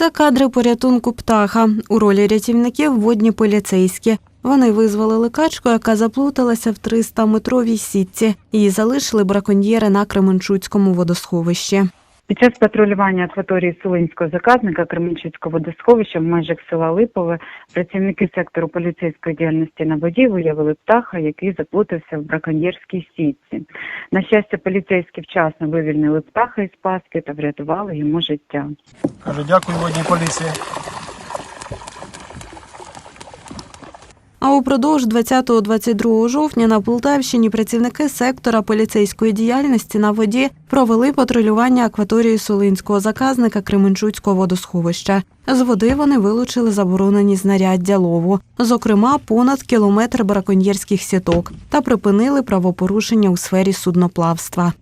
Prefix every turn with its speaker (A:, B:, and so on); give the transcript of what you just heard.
A: Це кадри порятунку птаха. У ролі рятівників водні поліцейські. Вони визволили качку, яка заплуталася в 300-метровій сітці. Її залишили браконьєри на Кременчуцькому водосховищі.
B: Під час патрулювання акваторії Сулинського заказника Кременчуцького водосховища в межах села Липове працівники сектору поліцейської діяльності на воді виявили птаха, який заплутався в браконьєрській сітці. На щастя, поліцейські вчасно вивільнили птаха із паски та врятували йому життя.
C: Кажу, дякую водній поліції.
A: А упродовж 20-22 жовтня на Полтавщині працівники сектора поліцейської діяльності на воді провели патрулювання акваторії Солинського заказника Кременчуцького водосховища. З води вони вилучили заборонені знаряддя лову, зокрема понад кілометр браконьєрських сіток, та припинили правопорушення у сфері судноплавства.